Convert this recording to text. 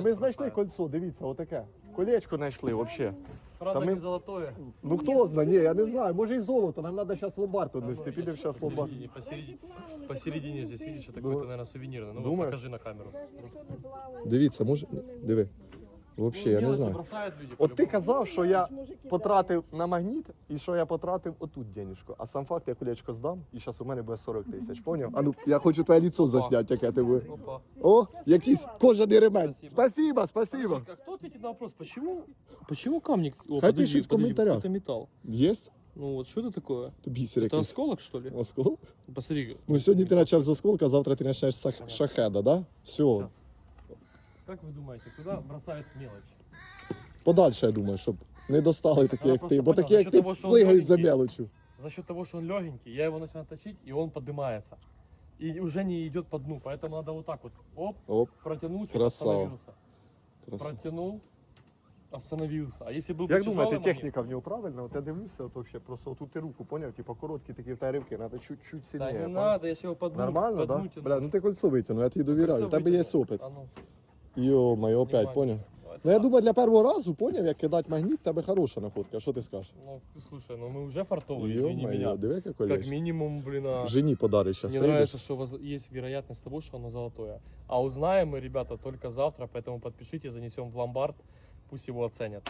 ми знайшли кольцо, дивіться, отаке. Колечко знайшли взагалі. Правда, Та ми- не золотое. Ну хто знає, ні, я не знаю, може і золото, нам треба зараз лобарту нести, підемо зараз ломбард. Посередине, посередине, посередине здесь, видишь, что такое-то, наверное, сувенирное. Ну, вот Думаешь? покажи на камеру. Дивіться, може, диви. Взагалі, я не Мелочи знаю. бросают люди. От ти по-любому. казав, що я потратив на магніт і що я потратив отут денежку. А сам факт, я колечко здам, і зараз у мене буде 40 тисяч. Поняв? А ну я хочу твоє лицо засняти, яке ти буде. Опа. О, якийсь кожаний ремень. Спасибо. Спасибо, спасибо. А кто ответит на вопрос, почему, почему камни... О, Хай пишут в комментариях. Это металл. Є? Ну вот, что это такое? Тобі сір Это якийсь. осколок, что ли? Оскол? Посмотри. Ну сьогодні ти почав з осколка, завтра ти почнеш з сах- шахеда, да? Все. Сейчас. Как вы думаете, куда бросают мелочь? Подальше, я думаю, щоб не достали такі, Я як ти. просто Бо понял, такі, як за ти, счет того, що він плигають за маленький. мелочю. За счет того, что он легенький, я его начинаю точить, и он поднимается. И уже не идет по дну, поэтому надо вот так вот, оп, Оп, протянул, чуть Красава. остановился. красиво. Протянул, остановился. А если был бы Як тяжелый думаєте, момент, техніка в нього правильна? От я дивлюся, от вообще просто отут ти руку, поняв? Типа короткі такі втаривки, треба чуть-чуть Да сильніше. не поняв? надо, я его по дну, Нормально, по да? дну тяну. Бля, ну ти кольцо витягнув, я тобі довіряю. У Кольцо тебе є вытянул. опит. А ну, Йо-моє, опять, внимание. поняв? Давай, Ну я так. думаю, для першого разу, поняв, як кидати магніт, в тебе хороша находка. Що ти скажеш? Ну, слушай, ну мы уже фартовые, извини Йо-моє, меня. диви, як Как колечко. минимум, блин, а... Жені подариш зараз. Мне нравится, что воз- есть вероятность того, что оно золотое. А узнаем мы, ребята, только завтра, поэтому подпишите, занесем в ломбард, пусть его оценят.